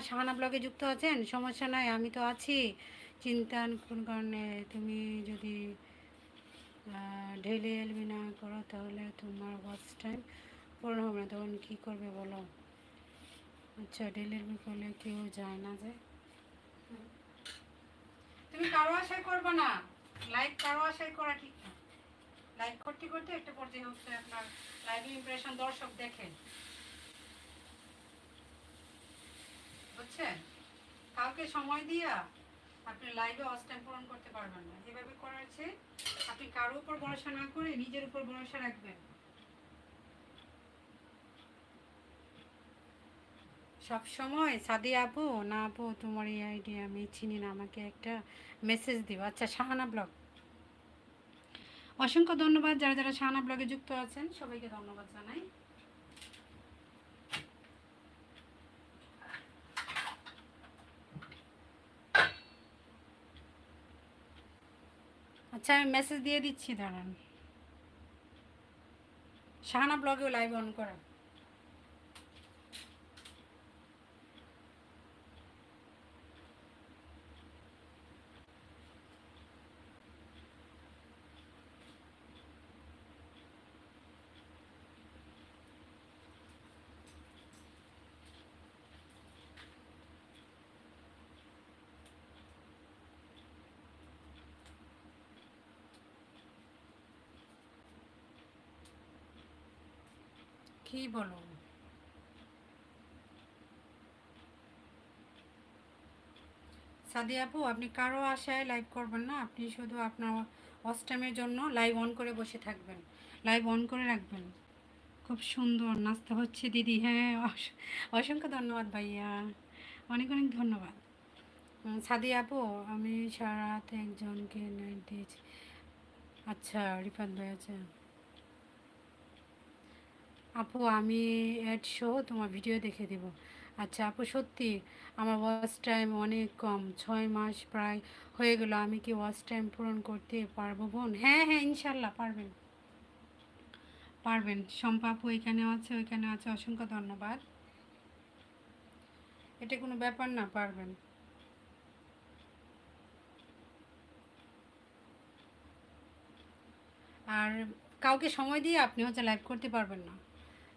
আমার সাহানা ব্লগে যুক্ত আছেন? সমস্যা নাই, আমি তো আছি। চিন্তা কোন কারণে তুমি যদি ঢেলে এলবি না করো, তাহলে তোমার ওয়াচ টাইম পূরণ হবে না। তখন কী করবে বলো? আচ্ছা ডেলি এলবি করলে কেউ যায় না যে। তুমি কারও আশায় করবে না। লাইক কারও আশায় করা ঠিক না। লাইক করতে করতে একটা পর্যায়ে হচ্ছে আপনার লাইভ ইমপ্রেশন দর্শক দেখে। বুঝছেন কাউকে সময় দিয়া আপনি লাইভে অস্টাইম পূরণ করতে পারবেন না। এভাবে করার চেয়ে আপনি কারও উপর ভরসা না করে নিজের উপর ভরসা রাখবেন। সব সময় সাদি আপু, না আপু, তোমার এই আইডিয়া আমি চিনি না, আমাকে একটা মেসেজ দিও। আচ্ছা শাহানা ব্লগ। অসংখ্য ধন্যবাদ যারা যারা শাহানা ব্লগে যুক্ত আছেন। সবাইকে ধন্যবাদ জানাই। আচ্ছা আমি মেসেজ দিয়ে দিচ্ছি দাঁড়ান। শাহানা ব্লগেও লাইভ অন করা কি বলো সাদি আপু আপনি কারও আশায় লাইভ করবেন না আপনি শুধু আপনার অস্টামের জন্য লাইভ অন করে বসে থাকবেন। লাইভ অন করে রাখবেন। খুব সুন্দর নাস্তা হচ্ছে দিদি। হ্যাঁ অস- অসংখ্য ধন্যবাদ ভাইয়া। অনেক অনেক ধন্যবাদ। উম, সাদি আপু আমি সারা রাতে একজনকে নাইট দিয়েছি। আচ্ছা রিফাত ভাই আচ্ছা আপু, আমি অ্যাড সহ তোমার ভিডিও দেখে দেব। আচ্ছা আপু, সত্যি আমার ওয়াচ টাইম অনেক কম, ছয় মাস প্রায় হয়ে গেল। আমি কি ওয়াচ টাইম পূরণ করতে পারব বোন? হ্যাঁ হ্যাঁ ইনশাল্লাহ পারবেন। পারবেন। শম্পা আপু এখানে আছে, ওইখানে আছে, অসংখ্য ধন্যবাদ। এটা কোনো ব্যাপার না, পারবেন। আর কাউকে সময় দিয়ে আপনি হচ্ছে লাইভ করতে পারবেন না।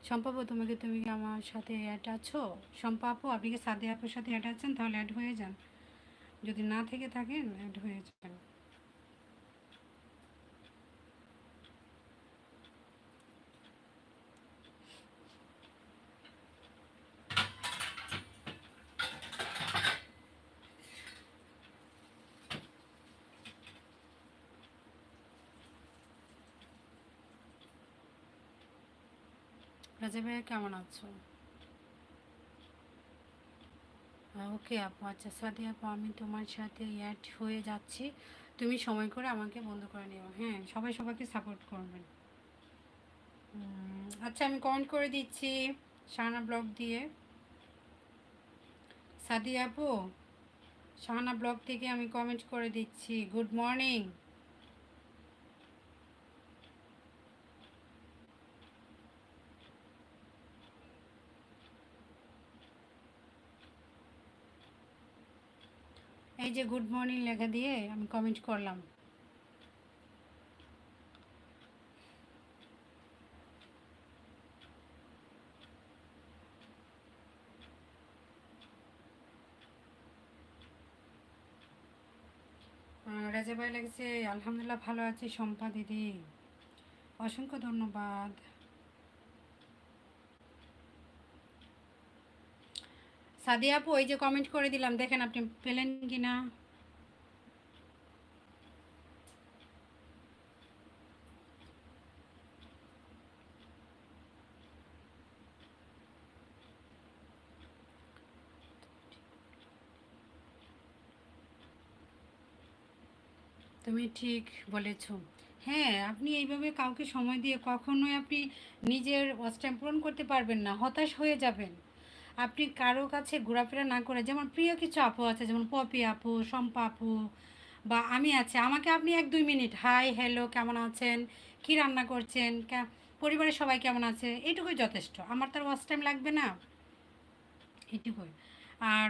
সম্পাবু তোমাকে তুমি কি আমার সাথে অ্যাড আছো? শম্পাপু আপনি কি সাদে আপুর সাথে অ্যাড আছেন? তাহলে অ্যাড হয়ে যান। যদি না থেকে থাকেন অ্যাড হয়ে যান। রাজা ভাইয়া কেমন আছো? ওকে আপু আচ্ছা সাদি আপু, আমি তোমার সাথে অ্যাড হয়ে যাচ্ছি। তুমি সময় করে আমাকে বন্ধ করে নিও হ্যাঁ? সবাই সবাইকে সাপোর্ট করবেন আচ্ছা আমি কমেন্ট করে দিচ্ছি শাহানা ব্লগ দিয়ে। সাদি আপু, শাহানা ব্লগ থেকে আমি কমেন্ট করে দিচ্ছি। গুড মর্নিং এই যে গুড মর্নিং লেখা দিয়ে আমি কমেন্ট করলাম। রাজা ভাই লাগছে, আলহামদুলিল্লাহ ভালো আছি, শম্পা দিদি। অসংখ্য ধন্যবাদ। সাদিয়া আপু ওই যে কমেন্ট করে দিলাম, দেখেন আপনি পেলেন কি না তুমি ঠিক বলেছ। হ্যাঁ আপনি এইভাবে কাউকে সময় দিয়ে কখনোই আপনি নিজের অস্টাইম পূরণ করতে পারবেন না, হতাশ হয়ে যাবেন। আপনি কারও কাছে ঘোরাফেরা না করে, যেমন প্রিয় কিছু আপু আছে, যেমন পপি আপু, শম্পা আপু, বা আমি আছে, আমাকে আপনি এক দুই মিনিট, হাই, হ্যালো, কেমন আছেন? কি রান্না করছেন? পরিবারের সবাই কেমন আছে? এটুকুই যথেষ্ট। আমার তার ওয়াচ টাইম লাগবে না। এটুকুই আর